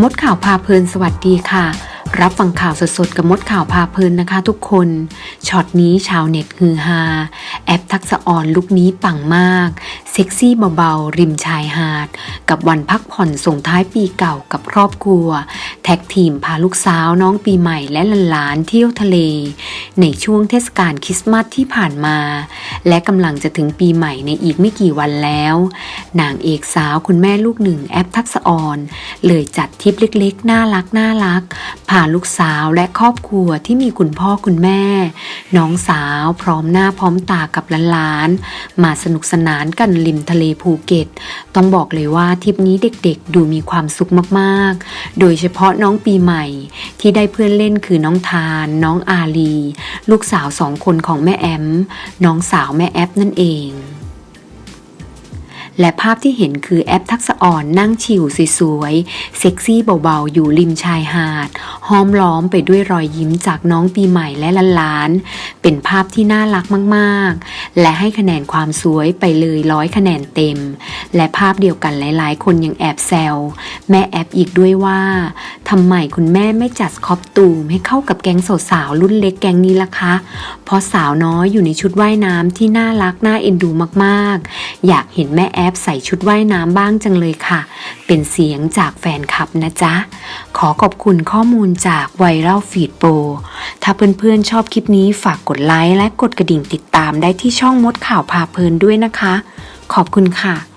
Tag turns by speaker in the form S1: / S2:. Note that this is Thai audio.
S1: มดข่าวพาเพลินสวัสดีค่ะ รับฟังข่าวสดๆกับมดข่าวพาเพลินนะคะทุกคนช็อตนี้ชาวเน็ตฮือฮาแอปทักษะอ่อนลุคนี้ปังมาก เซ็กซี่เบาๆ ริมชายหาด กับวันพักผ่อนส่งท้ายปีเก่ากับครอบครัว แท็กทีมพาลูกสาวน้องปีใหม่และหลานๆเที่ยวทะเล ในช่วงเทศกาลคริสต์มาสที่ผ่านมา และกำลังจะถึงปีใหม่ในอีกไม่กี่วันแล้ว นางเอกสาวคุณแม่ลูกหนึ่งแอปทักษออนเลยจัดทริปเล็กๆ น่ารักน่ารักพาลูกสาวและครอบครัวที่มีคุณพ่อคุณแม่ น้องสาวพร้อมหน้าพร้อมตากับหลานๆ มาสนุกสนานกันริมทะเลภูเก็ต ต้องบอกเลยว่าทริปนี้เด็กๆ ดูมีความสุขมากๆ โดยเฉพาะน้องปีใหม่ที่ได้เพื่อนเล่นคือน้องทาน น้องอาลีลูกสาวสองคนของแม่แอม น้องสาวแม่แอปนั่นเอง และภาพที่เห็นคือแอปทักษอ่อนนั่งชิวสวยๆ เซ็กซี่เบาๆ อยู่ริมชายหาด ห้อมล้อมไปด้วยรอยยิ้มจากน้องปีใหม่และหลานๆ เป็นภาพที่น่ารักมากๆ และให้คะแนนความสวยไปเลยร้อยคะแนนเต็ม และภาพเดียวกันหลายๆ คนยังแอบแซว แม่แอปอีกด้วยว่าทำไมคุณแม่ไม่จัดคอปตูมให้เข้ากับแก๊งสาวๆรุ่นเล็กแก๊งนี้ล่ะคะ เพราะสาวน้อยอยู่ในชุดว่ายน้ำที่น่ารักน่าเอ็นดูมากๆ อยากเห็นแม่แอปใส่ชุดว่ายน้ำบ้างจังเลยค่ะ เป็นเสียงจากแฟนคลับนะจ๊ะ ขอขอบคุณข้อมูลจากไวรัลฟีดโปรถ้าเพื่อนๆชอบคลิปนี้ฝากกดไลค์และกดกระดิ่งติดตามได้ที่ช่องมดข่าวพาเพลินด้วยนะคะ ขอบคุณค่ะ